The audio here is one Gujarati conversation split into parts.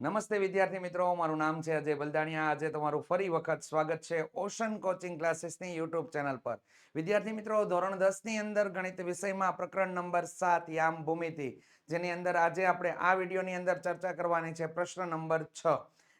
નમસ્તે વિદ્યાર્થી મિત્રો, મારું નામ છે અજય બલદાણિયા. આજે તમારું ફરી વખત સ્વાગત છે ઓશન કોચિંગ ક્લાસીસની યુટ્યુબ ચેનલ પર. વિદ્યાર્થી મિત્રો, ધોરણ દસની અંદર ગણિત વિષયમાં પ્રકરણ નંબર સાત, યામ ભૂમિતિ, જેની અંદર આજે આપણે આ વિડીયોની અંદર ચર્ચા કરવાની છે પ્રશ્ન નંબર છ.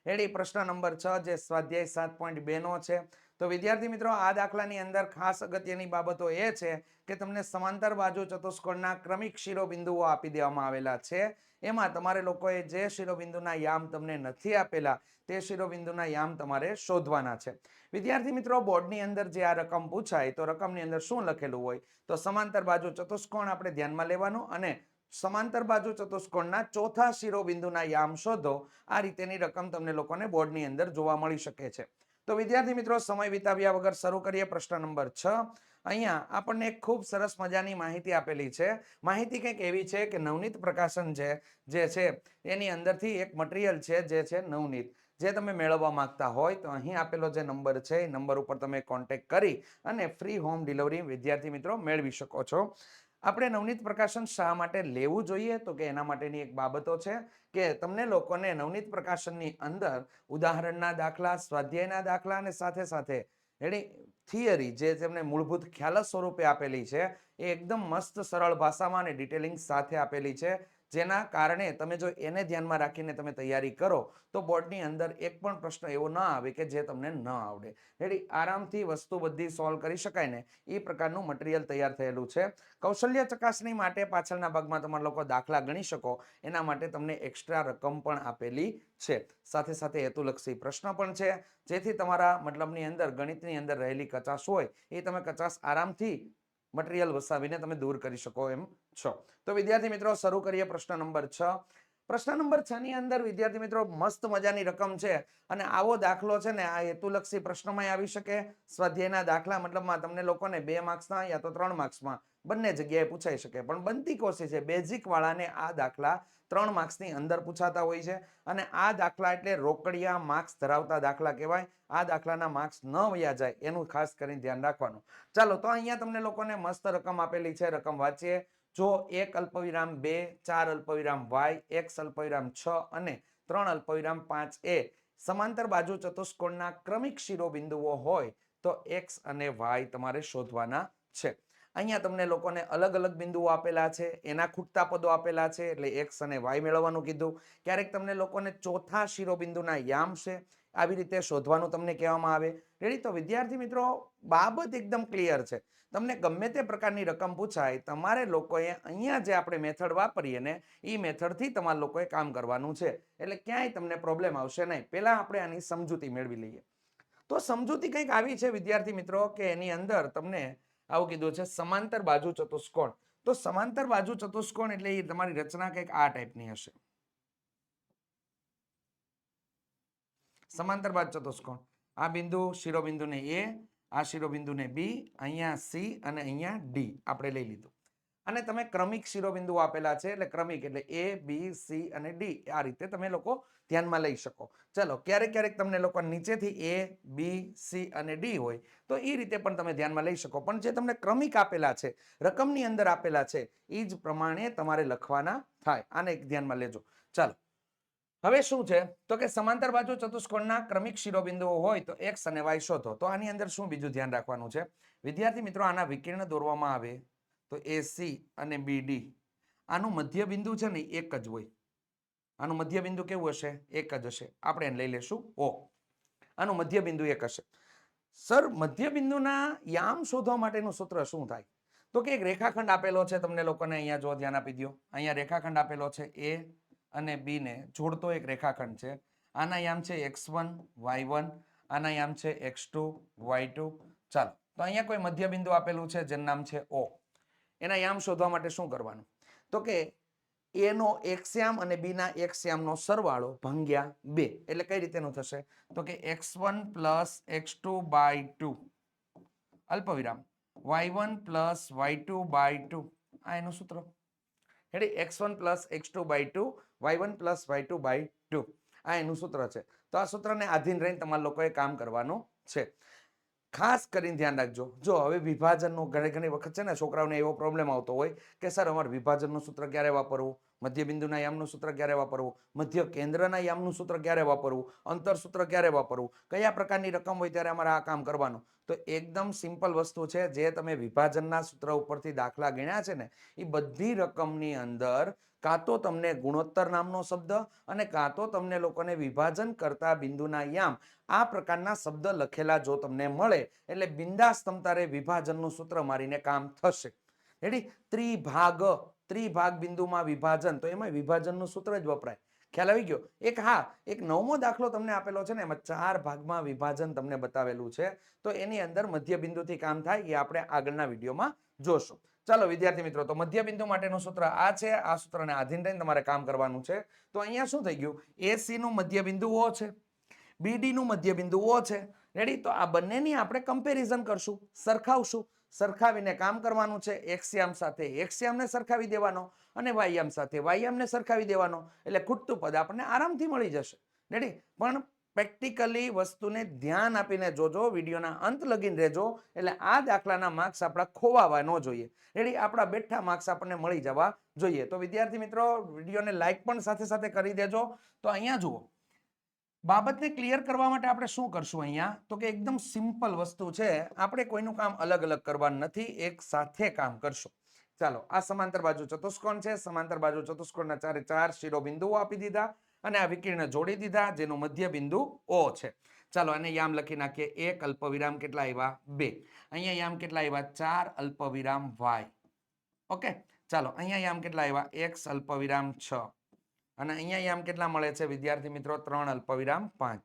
એડી પ્રશ્ન નંબર છ, જે સ્વાધ્યાય સાત પોઈન્ટ બે નો છે. તો વિદ્યાર્થી મિત્રો, આ દાખલાની અંદર ખાસ અગત્યની બાબતો એ છે કે તમને સમાંતર બાજુ ચતુષ્કોણના ક્રમિક શિરોબિંદુઓ આપી દેવામાં આવેલા છે. એમાં તમારે લોકોએ જે શિરોબિંદુના યામ તમને નથી આપેલા, તે શિરોબિંદુના યામ તમારે શોધવાના છે. વિદ્યાર્થી મિત્રો, બોર્ડની અંદર જે આ રકમ પૂછાય, તો રકમની અંદર શું લખેલું હોય? તો સમાંતર બાજુ ચતુષ્કોણ આપણે ધ્યાનમાં લેવાનું અને સમાંતર બાજુ ચતુષ્કોણના ચોથા શિરોબિંદુના યામ શોધો. આ રીતેની રકમ તમને લોકોને બોર્ડની અંદર જોવા મળી શકે છે. તો વિદ્યાર્થી મિત્રો, સમય વિતાવ્યા વગર શરૂ કરીએ પ્રશ્ન નંબર છ. અહીંયા આપણને એક ખૂબ સરસ મજાની માહિતી આપેલી છે. માહિતી કંઈક એવી છે કે નવનીત પ્રકાશન છે જે છે, એની અંદરથી એક મટીરિયલ છે જે છે નવનીત. જે તમે મેળવવા માંગતા હોય તો અહીં આપેલો જે નંબર છે, એ નંબર ઉપર તમે કોન્ટેક્ટ કરી અને ફ્રી હોમ ડિલિવરી વિદ્યાર્થી મિત્રો મેળવી શકો છો. આપણે નવનીત પ્રકાશન શા માટે લેવું જોઈએ? તો કે એના માટેની એક બાબતો છે કે તમને લોકોને નવનીત પ્રકાશનની અંદર ઉદાહરણના દાખલા, સ્વાધ્યાયના દાખલા અને સાથે સાથે એની થિયરી જે તેમને મૂળભૂત ખ્યાલ સ્વરૂપે આપેલી છે એ એકદમ મસ્ત, સરળ ભાષામાં અને ડિટેલિંગ સાથે આપેલી છે. જેના કારણે તમે જો એને ધ્યાનમાં રાખીને તમે તૈયારી કરો, તો બોર્ડની અંદર એક પણ પ્રશ્ન એવો ન આવે કે જે તમને ન આવડે. એટલે આરામથી વસ્તુ બધી સોલ્વ કરી શકાય ને એ પ્રકારનું મટીરિયલ તૈયાર થયેલું છે. કૌશલ્ય ચકાસણી માટે પાછળના ભાગમાં તમારા લોકો દાખલા ગણી શકો. એના માટે તમને એક્સ્ટ્રા રકમ પણ આપેલી છે. સાથે સાથે હેતુલક્ષી પ્રશ્ન પણ છે. જેથી તમારા મતલબની અંદર, ગણિતની અંદર રહેલી કચાશ હોય, એ તમે કચાશ આરામથી મટીરિયલ વસાવીને તમે દૂર કરી શકો એમ છો. તો વિદ્યાર્થી મિત્રો, શરૂ કરીએ પ્રશ્ન નંબર છ. પ્રશ્ન નંબર છ ની અંદર વિદ્યાર્થી મિત્રો, મસ્ત મજાની રકમ છે અને આવો દાખલો છે ને, આ હેતુલક્ષી પ્રશ્નમાં આવી શકે. સ્વાધ્યાયના દાખલા મતલબમાં તમને લોકોને બે માર્ક્સના યા તો ત્રણ માર્ક્સમાં બંને જગ્યાએ પૂછાઈ શકે. પણ બનતી કોશિશ છે બેઝિક વાળાને આ દાખલા ત્રણ માર્ક્સની અંદર પૂછાતા હોય છે અને આ દાખલા એટલે રોકડિયા માર્ક્સ ધરાવતા દાખલા કહેવાય. આ દાખલાના માર્ક્સ ન વયા જાય એનું ખાસ કરીને ધ્યાન રાખવાનું. ચાલો, તો અહીંયા તમને લોકોને મસ્ત રકમ આપેલી છે. રકમ વાંચીએ. જો એક અલ્પવિરામ બે, ચાર અલ્પવિરામ વાય, એક્સ અલ્પવિરામ છ અને ત્રણ અલ્પવિરામ પાંચ એ સમાંતર બાજુ ચતુષ્કોણના ક્રમિક શિરોબિંદુઓ હોય તો એક્સ અને વાય તમારે શોધવાના છે. અહીંયા તમને લોકોને અલગ અલગ બિંદુઓ આપેલા છે, એના ખૂટતા પદો આપેલા છે, એટલે એક્સ અને વાય મેળવવાનું કીધું. ક્યારેક તમને લોકોને ચોથા શિરોબિંદુના યામ છે, આવી રીતે શોધવાનું તમને કહેવામાં આવે. રેડી તો વિદ્યાર્થી મિત્રો, બાબત એકદમ ક્લિયર છે. તમને ગમે તે પ્રકારની રકમ પૂછાય, તમારે લોકોએ અહીંયા જે આપણે મેથડ વાપરીએ ને એ મેથડથી તમારે લોકોએ કામ કરવાનું છે. એટલે ક્યાંય તમને પ્રોબ્લેમ આવશે નહીં. પહેલાં આપણે આની સમજૂતી મેળવી લઈએ. તો સમજૂતી કંઈક આવી છે વિદ્યાર્થી મિત્રો, કે એની અંદર તમને આવું કીધું છે, સમાંતર બાજુ ચતુષ્કોણ. તો સમાંતર બાજુ ચતુષ્કોણ એટલે એ તમારી રચના કંઈક આ ટાઈપની હશે. સમાંતર બાજુ ચતુષ્કોણ. આ બિંદુ શિરોબિંદુને એ, આ શિરોબિંદુને બી, અહીંયા સી અને અહીંયા ડી. આપણે લઈ લીધું. અને તમે ક્રમિક શિરોબિંદુ આપેલા છે, એટલે ક્રમિક એટલે એ બી સી અને ડી આ રીતે તમે લોકો ધ્યાનમાં લઈ શકો. ચલો, ક્યારેક ક્યારેક તમને લોકો નીચેથી એ બી સી અને ડી હોય, તો એ રીતે પણ તમે ધ્યાનમાં લઈ શકો. પણ જે તમને ક્રમિક આપેલા છે, રકમની અંદર આપેલા છે એ જ પ્રમાણે તમારે લખવાના થાય. આને ધ્યાનમાં લેજો. ચાલો. હવે શું છે? તો કે સમાંતર બાજુ ચતુષ્કોણના ક્રમિક શિરોબિંદુઓ હોય તો એક્સ અને વાય શોધો. તો આની અંદર શું બીજું ધ્યાન રાખવાનું છે? વિદ્યાર્થી મિત્રો, આના વિકિર્ણ દોરવામાં આવે. તો એ સી અને બી ડી. આનું મધ્ય બિંદુ છે ને એક જ હોય. આનું મધ્ય બિંદુ કેવું હશે? એક જ હશે. આપણે એને લઈ લેશું. ઓ. આનું મધ્ય બિંદુ એક હશે. સર મધ્ય બિંદુના યામ શોધવા માટેનું સૂત્ર શું થાય? તો કે એક રેખાખંડ આપેલો છે, તમને લોકોને અહીંયા જો ધ્યાન આપી દો અહીંયા રેખાખંડ આપેલો છે એ અને બી ને જોડતો એક રેખાખંડ છે. આના યામ છે એક્સ વન, વાય વન, આના યામ છે એક્સ ટુ, વાય ટુ. ચાલો. તો અહીંયા કોઈ મધ્ય બિંદુ આપેલું છે, જેનું નામ છે ઓ. એના યામ શોધવા માટે શું કરવાનું? તો કે એનો એક્સયામ અને બીના એક્સયામનો સરવાળો ભંગ્યા બે. એટલે કઈ રીતેનું થશે? તો કે x one plus x two by two. અલ્પવિરામ. Y one plus y two by two. આ એનું સૂત્ર. એટલે x one plus x two by two, y one plus y two by two. આ એનું સૂત્ર છે. તો આ સૂત્રને આધીન રહીને તમારા લોકોએ કામ કરવાનું છે. ખાસ કરીને ધ્યાન રાખજો. જો હવે વિભાજનનું ઘણી ઘણી વખત છે ને છોકરાઓને એવો પ્રોબ્લેમ આવતો હોય કે, સર, અમારે વિભાજનનું સૂત્ર ક્યારે વાપરવું? મધ્ય બિંદુના યામનું સૂત્ર ક્યારે વાપરવું? મધ્ય કેન્દ્રના યામનું સૂત્ર ક્યારે વાપરવું? અંતર સૂત્ર ક્યારે વાપરવું? કયા પ્રકારની રકમ હોય ત્યારે અમારે આ કામ કરવાનું? તો એકદમ સિમ્પલ વસ્તુ છે, જે તમે વિભાજનના સૂત્ર ઉપરથી દાખલા ગણ્યા છે ને, એ બધી રકમની અંદર કાં તો તમને ગુણોત્તર નામનો શબ્દ અને કાં તો તમને લોકોને વિભાજન કરતા બિંદુના યામ. આ પ્રકારના શબ્દ લખેલા જો તમને મળે, એટલે બિંદાસ તમતારે વિભાજનનું સૂત્ર મારીને કામ થશે. રેડી ત્રિભાગ ત્રિભાગ બિંદુમાં વિભાજન. તો એમાં વિભાજનનું સૂત્ર જ વપરાય. ખ્યાલ આવી ગયો? એક હા, એક નવમો દાખલો તમને આપેલો છે ને, એમાં ચાર ભાગમાં વિભાજન તમને બતાવેલું છે. તો એની અંદર મધ્ય બિંદુથી કામ થાય એ આપણે આગળના વિડીયોમાં જોશું. ચાલો, વિદ્યાર્થી મિત્રો, તો મધ્ય બિંદુ માટેનું સૂત્ર આ છે. આ સૂત્રને આધીન રહીને તમારે કામ કરવાનું છે. તો અહીંયા શું થઈ ગયું? એસી નું મધ્ય બિંદુ ઓ છે. બીડી નું મધ્ય બિંદુ ઓ છે. રેડી તો આ બંનેની આપણે કમ્પેરિઝન કરશું, સરખાવશું. સરખાવીને કામ કરવાનું છે. એક્સિયામ સાથે એક્સિયામને સરખાવી દેવાનો અને વાયામ સાથે વાયામને સરખાવી દેવાનો. એટલે ખૂટતું પદ આપણને આરામથી મળી જશે. રેડી પણ પ્રેક્ટિકલી વસ્તુને ધ્યાન આપીને જોજો, વિડીયોના અંત લગીને રહેજો, એટલે આ દાખલાના માર્ક્સ આપણા ખોવાવા ન જોઈએ. રેડી? આપણા બેઠા માર્ક્સ આપણને મળી જવા જોઈએ. તો વિદ્યાર્થી મિત્રો, વિડીયોને લાઇક પણ સાથે સાથે કરી દેજો. તો અહીંયા જુઓ. બાબતને ક્લિયર કરવા માટે આપણે શું કરશું અહીંયા? તો કે એકદમ સિમ્પલ વસ્તુ છે. આપણે કોઈનું કામ અલગ અલગ કરવાનું નથી, એક સાથે કામ કરશું. ચાલો, આ સમાંતર બાજુ ચતુષ્કોણ છે. સમાંતર બાજુ ચતુષ્કોણના ચારે ચાર શિરોબિંદુઓ આપી દીધા. અને આ વિકિર્ણ જોડી દીધા, જેનું મધ્ય બિંદુ ઓ છે. ચાલો અને યામ લખી નાખીએ. એક અલ્પવિરામ કેટલા આવ્યા? બે. અહીંયા યામ કેટલા આવ્યા? ચાર અલ્પવિરામ વાય. ઓકે? ચાલો, અહીંયા યામ કેટલા આવ્યા? એક્સ અલ્પવિરામ છ. અને અહીંયા યામ કેટલા મળે છે? વિદ્યાર્થી મિત્રો, ત્રણ અલ્પવિરામ પાંચ.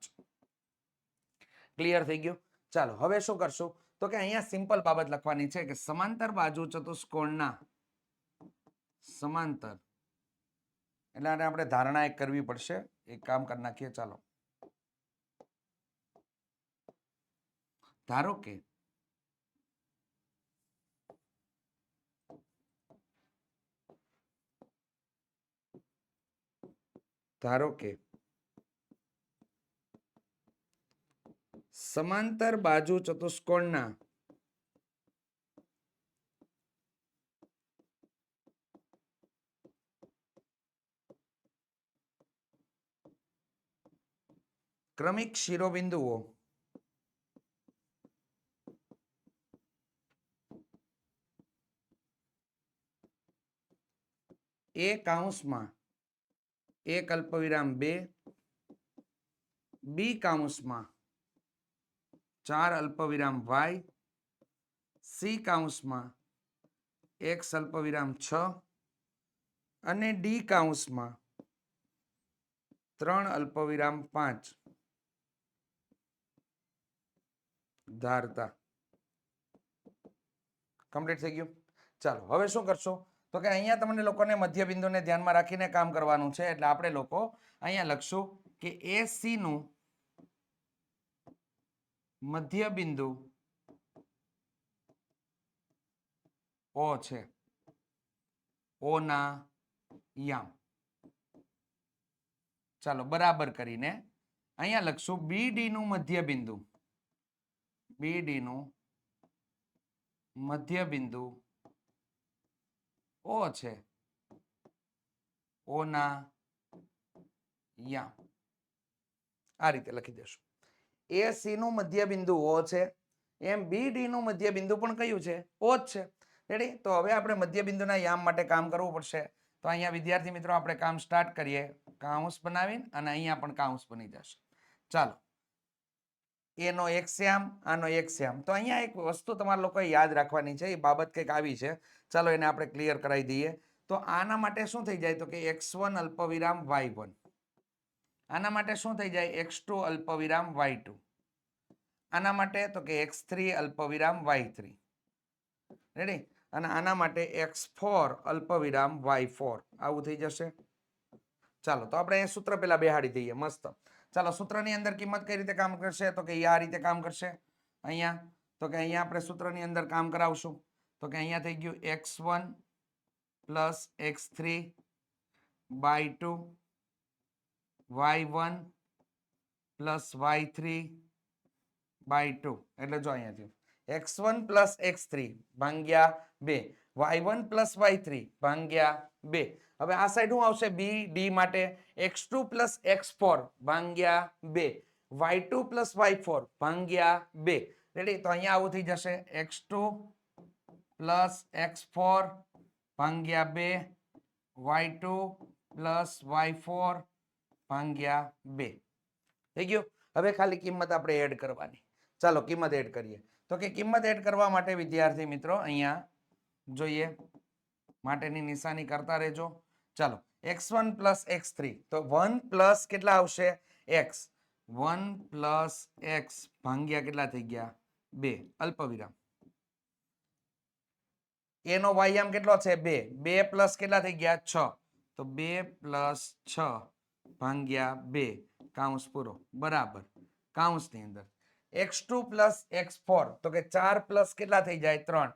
ક્લિયર થઈ ગયું? ચાલો, હવે શું કરશું? તો કે અહીંયા સિમ્પલ બાબત લખવાની છે કે સમાંતર બાજુ ચતુષ્કોણના સમાંતર એટલે આને આપણે ધારણા એક કરવી પડશે. એક કામ કરી નાખીએ, ચાલો. ધારો કે ધારો કે સમાંતર બાજુ ચતુષ્કોણના ક્રમિક શિરોબિંદુઓ. એ કાઉન્સમાં એક અલ્પવિરામ બે, બી કાઉન્સમાં ચાર અલ્પવિરામ વાય, સી કાઉન્સમાં એક અલ્પવિરામ છ અને ડી કાઉન્સમાં ત્રણ અલ્પવિરામ પાંચ. ધારતા. કમ્પ્લીટ થઈ ગયું? ચાલો, હવે શું કરશો? તો કે અહીંયા તમને લોકોને મધ્ય બિંદુને ધ્યાનમાં રાખીને કામ કરવાનું છે, એટલે આપણે લોકો અહીંયા લખશું કે એ મધ્ય બિંદુ ઓ છે. ઓ ના યામ. ચાલો, બરાબર કરીને અહીંયા લખશું બી ડી નું મધ્ય બિંદુ બી મધ્ય બિંદુ ઓ છે. ઓ ના યામ આ રીતે લખી દેશું. એ સી નું મધ્ય બિંદુ ઓ છે. એમ બી ડી નું મધ્ય બિંદુ પણ કયું છે? ઓ જ છે. રેડી તો હવે આપણે મધ્ય બિંદુના યામ માટે કામ કરવું પડશે. તો અહીંયા વિદ્યાર્થી મિત્રો, આપણે કામ સ્ટાર્ટ કરીએ. કાઉન્સ બનાવીને અને અહીંયા પણ કાઉન્સ બની જશે. ચાલો. એનો એક શ્યામ, આનો એક શ્યામ. તો અહીંયા એક વસ્તુ તમારા લોકોએ યાદ રાખવાની છે, એ બાબત કંઈક આવી છે. ચાલો એને આપણે ક્લિયર કરાવી દઈએ. તો આના માટે શું થઈ જાય તો કે એક્સ વન અલ્પવિરામ વાય વન. આના માટે શું થઈ જાય? એક્સ ટુ અલ્પવિરામ વાય ટુ. આના માટે તો કે એક્સ થ્રી અલ્પવિરામ વાય થ્રી. રેડી અને આના માટે એક્સ ફોર અલ્પવિરામ વાય ફોર. આવું થઈ જશે. ચાલો, તો આપણે એ સૂત્ર પહેલાં બેહાડી દઈએ. મસ્ત. ચાલો સૂત્રની અંદર કિંમત કઈ રીતે કામ કરશે? તો કે આ રીતે કામ કરશે. અહીંયા, તો કે અહીંયા આપણે સૂત્રની અંદર કામ કરાવશું. તો કે અહીંયા થઈ ગયું x one plus x three by two y one plus y three by two. એટલે જો અહીંયા થયું. X one plus x three ભાંગ્યા બે. Y one plus y three ભાંગ્યા બે. હવે આ સાઈડ શું આવશે? બી ડી માટે x two plus x four ભાંગ્યા બે. Y two plus y four ભાંગ્યા બે. રેડી તો અહીંયા આવું થઈ જશે. X two plus x four ભાંગ્યા બે. Y two plus y four ભાંગ્યા બે. થઈ ગયું? હવે ખાલી કિંમત આપણે એડ કરવાની. ચાલો કિંમત એડ કરીએ. તો કે કિંમત એડ કરવા માટે વિદ્યાર્થી મિત્રો અહીંયા જોઈએ. માટેની નિશાની કરતા રહેજો. ચાલો, x one plus x three. તો વન પ્લસ કેટલા આવશે? એક્સ. વન પ્લસ એક્સ ભાંગ્યા કેટલા થઈ ગયા? બે. અલ્પવિરામ. એનો વાયામ કેટલો છે? બે. બે પ્લસ કેટલા થઈ ગયા? છ. તો બે પ્લસ છ ભાંગ્યા બે. કાઉન્સ પૂરો. બરાબર. કાઉન્સની અંદર. X two plus x four. તો કે ચાર પ્લસ કેટલા થઈ જાય? ત્રણ.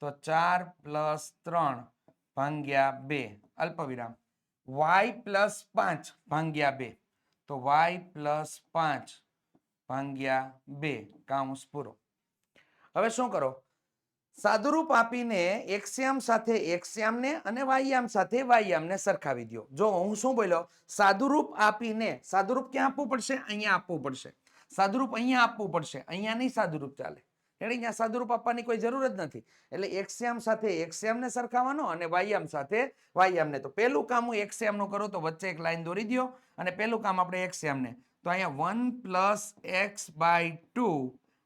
તો ચાર પ્લસ ત્રણ. ભાંગ્યા બે. અલ્પવિરામ. વાય પ્લસ પાંચ ભાંગ્યા બે. તો વાય પ્લસ પાંચ ભાંગ્યા બે. કાઉન્સ પૂરો. હવે શું કરો? સાદુરૂપ આપીને એક્સ્યામ સાથે એક્સ્યામને અને વાયામ સાથે વાયામને સરખાવી દો જો હું શું બોલ્યો? સાદુરૂપ આપીને, સાદુરૂપ ક્યાં આપવું પડશે? અહીંયા આપવું પડશે. સાદુરૂપ અહીંયા આપવું પડશે. અહીંયા નહીં સાદુરૂપ ચાલે. એટલે અહીંયા સાદુરૂપ આપવાની કોઈ જરૂર જ નથી. એટલે એક્સયામ સાથે એક્સયામને સરખાવવાનો અને વાયામ સાથે વાયામને તો પહેલું કામ હું એક્સયામનું કરું તો વચ્ચે એક લાઈન દોરી દો અને પહેલું કામ આપણે એક્સયામને તો અહીંયા one plus x by two.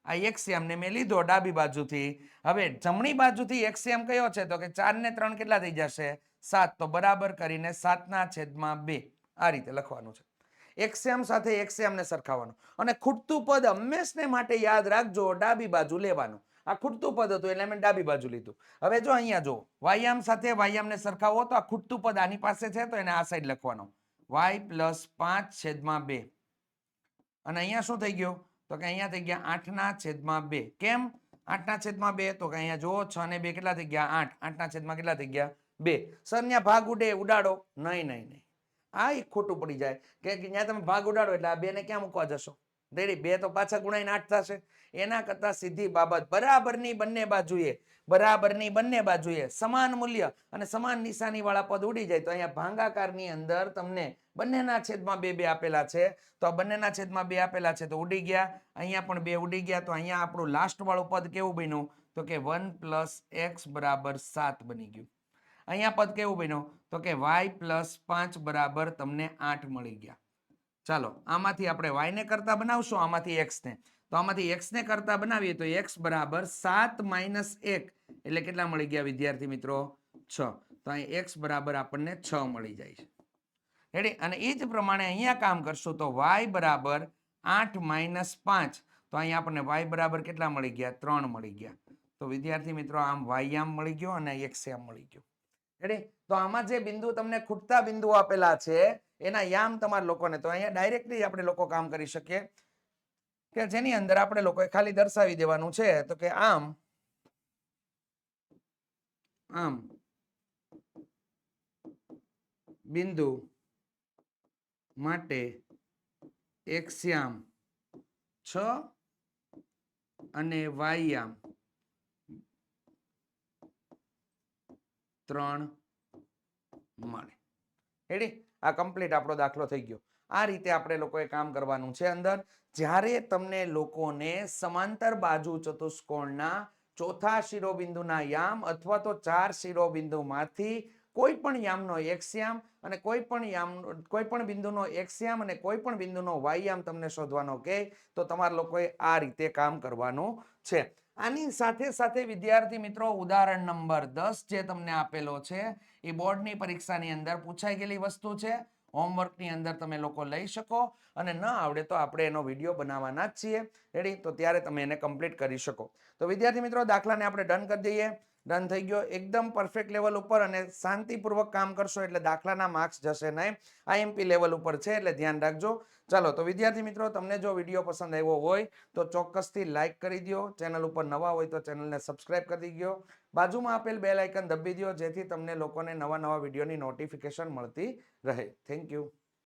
આ એક્સયામને મેં લીધો ડાબી બાજુથી. હવે જમણી બાજુથી એક્સયામ કયો છે? તો કે ચાર ને ત્રણ કેટલા થઈ જશે? સાત. તો બરાબર કરીને સાતના છેદમાં બે. આ રીતે લખવાનું છે. એક્સ્યામ સાથે એક્સએમને સરખાવવાનું. અને ખૂટતું પદ હંમેશને માટે યાદ રાખજો, ડાબી બાજુ લેવાનું. આ ખૂટતું પદ હતું એટલે મેં ડાબી બાજુ લીધું. હવે જો અહીંયા જો વાયામ સાથે વાયામને સરખાવો તો આ ખૂટતું પદ આની પાસે છે તો એને આ સાઈડ લખવાનો. વાય પ્લસ પાંચ છેદમાં બે. અને અહીંયા શું થઈ ગયું? તો કે અહીંયા થઈ ગયા આઠના છેદમાં બે. કેમ? આઠના છેદમાં બે? તો કે અહીંયા જુઓ છ ને બે કેટલા થઈ ગયા? આઠ. આઠના છેદમાં કેટલા થઈ ગયા? બે. સર ત્યાં ભાગ ઉડે, ઉડાડો. નહીં નહીં નહીં. આ એક ખોટું પડી જાય. કે ત્યાં તમે ભાગ ઉડાડો એટલે આ બેને ક્યાં મૂકવા જશો? રેડી, બે તો પાછા ગુણાઈને આઠ થશે. એના કરતા સીધી બાબત બરાબરની બંને બાજુએ, બરાબરની બંને બાજુએ સમાન મૂલ્ય અને સમાન નિશાની વાળા પદ ઉડી જાય તો અહીંયા ભાંગાકારની અંદર તમને બંનેના છેદમાં બે બે આપેલા છે. તો આ બંનેના છેદમાં બે આપેલા છે તો ઉડી ગયા. અહીંયા પણ બે ઉડી ગયા તો અહીંયા આપણું લાસ્ટ વાળું પદ કેવું બન્યું? તો કે વન પ્લસ એક્સ બરાબર સાત બની ગયું. અહીંયા પદ કેવું બન્યું? તો કે વાય પ્લસ પાંચ બરાબર તમને આઠ મળી ગયા. ચાલો, આમાંથી આપણે વાયને કરતા બનાવશું, આમાંથી એક્સને તો આમાંથી એક્સને કરતા બનાવીએ તો એક્સ બરાબર સાત માઇનસ એક. એટલે કેટલા મળી ગયા વિદ્યાર્થી મિત્રો? છ. તો અહીં એક્સ બરાબર આપણને છ મળી જાય છે. રેડી અને એ જ પ્રમાણે અહીંયા કામ કરશું તો વાય બરાબર આઠ માઇનસ પાંચ. તો અહીંયા આપણને વાય બરાબર કેટલા મળી ગયા? ત્રણ મળી ગયા. તો વિદ્યાર્થી મિત્રો, આમ વાય આમ મળી ગયો અને એક્સ આમ મળી ગયો. રેડી તો આમાં જે બિંદુ તમને ખૂટતા બિંદુ આપેલા છે, એના યામ તમારા લોકોને. તો અહીંયા ડાયરેક્ટલી આપણે લોકો કામ કરી શકીએ. કે જેની અંદર આપણે લોકોએ ખાલી દર્શાવી દેવાનું છે, તો કે આમ આમ બિંદુ માટે એક્સ્યામ છ અને વાયામ ત્રણ મળે. રેડી આ કમ્પ્લીટ આપણો દાખલો થઈ ગયો. આ રીતે આપણે લોકોએ કામ કરવાનું છે અંદર. જ્યારે તમને લોકોને સમાંતર બાજુ ચતુષ્કોણના ચોથા શિરોબિંદુના યામ અથવા તો ચાર શિરોબિંદુમાંથી કોઈ પણ યામનો એક્સ્યામ અને કોઈ પણ યામ, કોઈ પણ બિંદુનો એક્સ્યામ અને કોઈ પણ બિંદુનો વાયયામ તમને શોધવાનો કહે તો તમારા લોકોએ આ રીતે કામ કરવાનું છે. આની સાથે સાથે વિદ્યાર્થી મિત્રો, ઉદાહરણ નંબર દસ જે તમને આપેલો છે, એ બોર્ડની પરીક્ષાની અંદર પૂછાઈ ગયેલી વસ્તુ છે. હોમવર્કની અંદર તમે લોકો લઈ શકો અને ન આવડે તો આપણે એનો વીડિયો બનાવવાના જ છીએ. રેડી તો ત્યારે તમે એને કમ્પ્લીટ કરી શકો. તો વિદ્યાર્થી મિત્રો, દાખલાને આપણે ડન કરી દઈએ. ડન થઈ ગયો. એકદમ પરફેક્ટ લેવલ ઉપર અને શાંતિપૂર્વક કામ કરશો એટલે દાખલાના માર્ક્સ જશે નહીં. આઈએમપી લેવલ ઉપર છે એટલે ધ્યાન રાખજો. ચાલો, તો વિદ્યાર્થી મિત્રો, તમને જો વીડિયો પસંદ આવ્યો હોય, તો ચોક્કસથી લાઇક કરી દો. ચેનલ ઉપર નવા હોય તો ચેનલને સબસ્ક્રાઇબ કરી દો. બાજુમાં આપેલ બે લાઇકન દબી દો, જેથી તમને લોકોને નવા નવા વિડીયોની નોટિફિકેશન મળતી रहे थैंक यू